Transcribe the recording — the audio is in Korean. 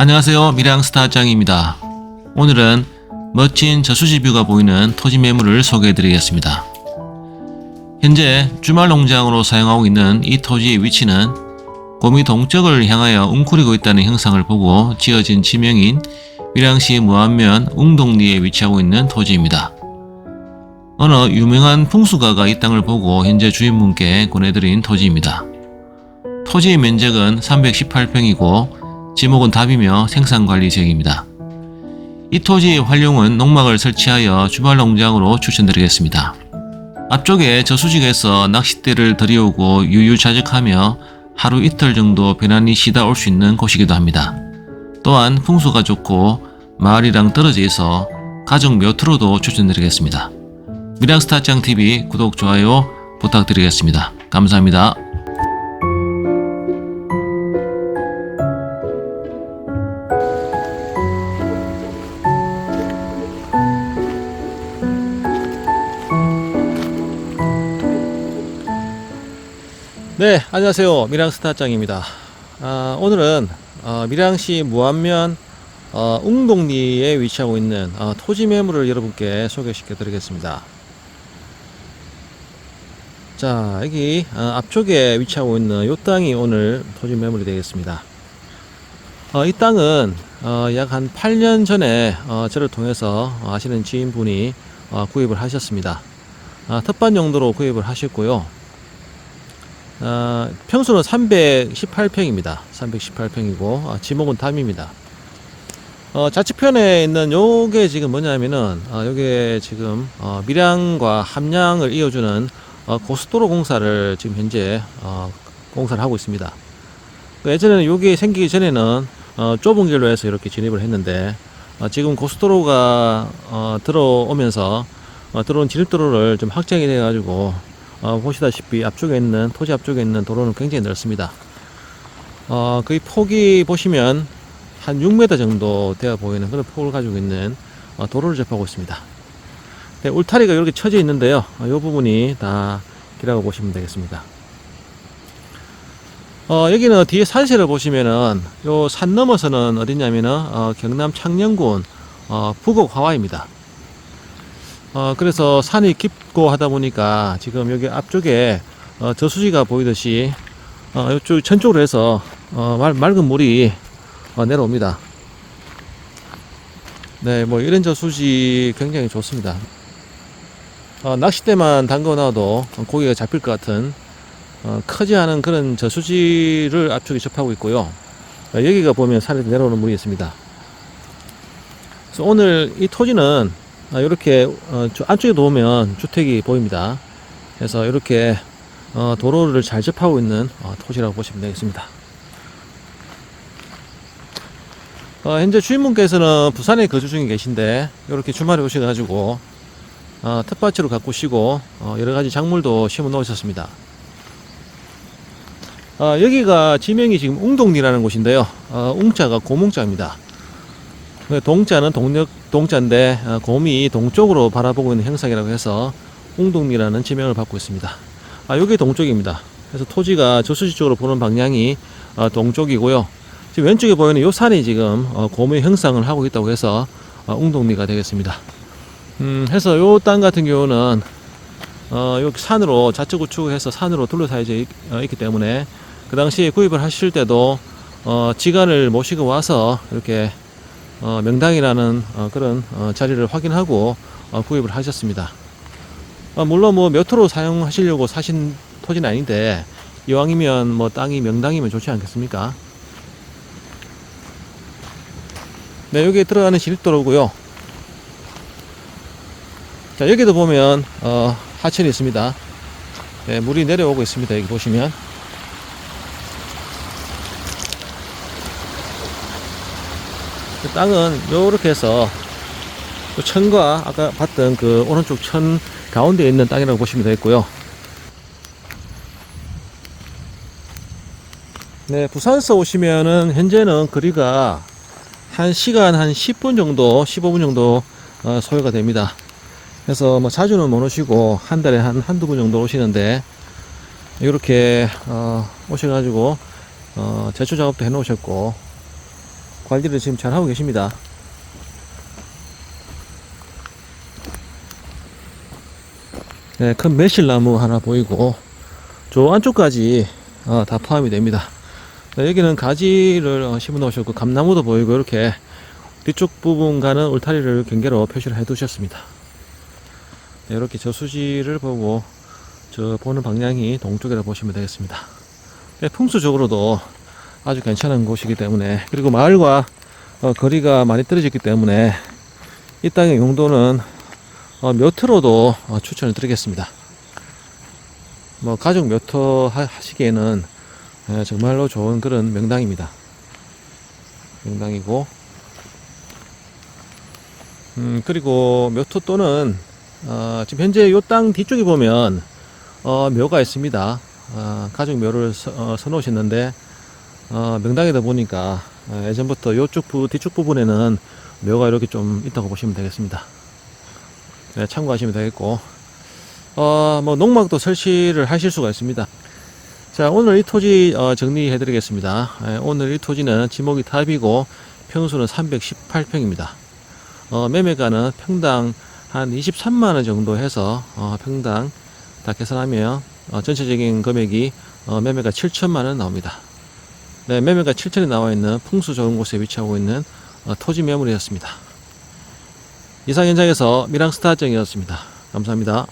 안녕하세요. 미량스타 짱입니다. 오늘은 멋진 저수지 뷰가 보이는 토지 매물을 소개해 드리겠습니다. 현재 주말 농장으로 사용하고 있는 이 토지의 위치는 곰이 동쪽을 향하여 웅크리고 있다는 형상을 보고 지어진 지명인 밀양시 무안면 웅동리에 위치하고 있는 토지입니다. 어느 유명한 풍수가가 이 땅을 보고 현재 주인분께 권해드린 토지입니다. 토지의 면적은 318평이고 지목은 답이며 생산관리 지역입니다. 이 토지의 활용은 농막을 설치하여 주말 농장으로 추천드리겠습니다. 앞쪽에 저수지에서 낚싯대를 들여오고 유유자적하며 하루 이틀 정도 편안히 쉬다 올 수 있는 곳이기도 합니다. 또한 풍수가 좋고 마을이랑 떨어져 있어 가족 묘트로도 추천드리겠습니다. 미량스타짱 TV 구독 좋아요 부탁드리겠습니다. 감사합니다. 네, 안녕하세요. 미량스타짱입니다. 아, 오늘은 어, 밀양시 무안면 어, 웅동리에 위치하고 있는 어, 토지 매물을 여러분께 소개시켜 드리겠습니다. 자, 여기 어, 앞쪽에 위치하고 있는 이 땅이 오늘 토지 매물이 되겠습니다. 어, 이 땅은 어, 약 한 8년 전에 어, 저를 통해서 어, 아시는 지인분이 어, 구입을 하셨습니다. 아, 텃밭 용도로 구입을 하셨고요. 어, 평수는 318평입니다. 318평이고 아, 지목은 담입니다. 어, 좌측편에 있는 요게 지금 뭐냐면은 어, 요게 지금 어, 밀양과 함양을 이어주는 어, 고속도로 공사를 지금 현재 어, 공사를 하고 있습니다. 그 예전에는 요게 생기기 전에는 어, 좁은 길로 해서 이렇게 진입을 했는데 어, 지금 고속도로가 어, 들어오면서 어, 들어온 진입도로를 좀 확장이 돼 가지고 어, 보시다시피 앞쪽에 있는 토지 앞쪽에 있는 도로는 굉장히 넓습니다. 어, 거의 폭이 보시면 한 6m 정도 되어 보이는 그런 폭을 가지고 있는 어, 도로를 접하고 있습니다. 네, 울타리가 이렇게 쳐져 있는데요. 이 부분이 다 길라고 보시면 되겠습니다. 어, 여기는 뒤에 산세를 보시면은 요 산 넘어서는 어디냐면은 어, 경남 창녕군 어, 부곡 화와입니다. 어, 그래서 산이 깊고 하다 보니까 지금 여기 앞쪽에 어, 저수지가 보이듯이 어, 이쪽 전쪽으로 해서 어, 맑, 맑은 물이 어, 내려옵니다. 네, 뭐 이런 저수지 굉장히 좋습니다. 어, 낚싯대만 담궈 놔도 고기가 잡힐 것 같은 어, 크지 않은 그런 저수지를 앞쪽에 접하고 있고요. 어, 여기가 보면 산에 내려오는 물이 있습니다. 그래서 오늘 이 토지는 아, 이렇게 어, 저 안쪽에 보면 주택이 보입니다. 그래서 이렇게 어, 도로를 잘 접하고 있는 어, 토지라고 보시면 되겠습니다. 어, 현재 주인분께서는 부산에 거주 중에 계신데 이렇게 주말에 오셔가지고 어, 텃밭으로 가꾸시고 어, 여러 가지 작물도 심어 놓으셨습니다. 어, 여기가 지명이 지금 웅동리라는 곳인데요. 어, 웅자가 고뭉자입니다. 그 동자는 동력 동자인데 어, 곰이 동쪽으로 바라보고 있는 형상이라고 해서 웅동리라는 지명을 받고 있습니다. 아, 여기 동쪽입니다. 그래서 토지가 저수지 쪽으로 보는 방향이 어, 동쪽이고요. 지금 왼쪽에 보이는 이 산이 지금 어, 곰의 형상을 하고 있다고 해서 어, 웅동리가 되겠습니다. 음, 해서 이땅 같은 경우는 어, 여기 산으로 좌측 우측해서 산으로 둘러싸여져 있, 어, 있기 때문에 그 당시에 구입을 하실 때도 어, 지간을 모시고 와서 이렇게 어, 명당이라는 어, 그런 어, 자리를 확인하고 어, 구입을 하셨습니다. 어, 물론 뭐 몇 호로 사용하시려고 사신 토지는 아닌데 이왕이면 뭐 땅이 명당이면 좋지 않겠습니까? 네, 여기에 들어가는 진입도로고요. 자, 여기도 보면 어, 하천이 있습니다. 네, 물이 내려오고 있습니다. 여기 보시면. 땅은 요렇게 해서 그 천과 아까 봤던 그 오른쪽 천 가운데 있는 땅이라고 보시면 되겠고요. 네, 부산에서 오시면은 현재는 거리가 한 시간 한 10분 정도, 15분 정도 어, 소요가 됩니다. 그래서 뭐 자주는 못 오시고 한 달에 한 한두 분 정도 오시는데 이렇게 어, 오셔가지고 어, 제초 작업도 해 놓으셨고 관리를 지금 잘 하고 계십니다. 네, 큰 매실나무 하나 보이고 저 안쪽까지 어, 다 포함이 됩니다. 네, 여기는 가지를 어, 심어 놓으셨고 감나무도 보이고 이렇게 뒤쪽 부분 가는 울타리를 경계로 표시를 해 두셨습니다. 네, 이렇게 저수지를 보고 저 보는 방향이 동쪽이라 보시면 되겠습니다. 네, 풍수적으로도 아주 괜찮은 곳이기 때문에 그리고 마을과 어, 거리가 많이 떨어졌기 때문에 이 땅의 용도는 어, 묘터로도 어, 추천을 드리겠습니다. 뭐 가족 묘터 하- 하시기에는 예, 정말로 좋은 그런 명당입니다. 명당이고 음 그리고 묘터 또는 어, 지금 현재 요땅 뒤쪽에 보면 어, 묘가 있습니다. 어, 가족 묘를 서, 어, 서놓으셨는데 어, 명당이다 보니까 어, 예전부터 요쪽 부, 뒤쪽 부분에는 묘가 이렇게 좀 있다고 보시면 되겠습니다. 네, 참고하시면 되겠고, 어, 뭐, 농막도 설치를 하실 수가 있습니다. 자, 오늘 이 토지, 어, 정리해 드리겠습니다. 예, 오늘 이 토지는 지목이 탑이고, 평수는 318평입니다. 어, 매매가는 평당 한 23만원 정도 해서, 어, 평당 다 계산하면, 어, 전체적인 금액이, 어, 매매가 7천만원 나옵니다. 네, 매매가 7천에 나와 있는 풍수 좋은 곳에 위치하고 있는, 어, 토지 매물이었습니다. 이상 현장에서 미랑스타 정이었습니다. 감사합니다.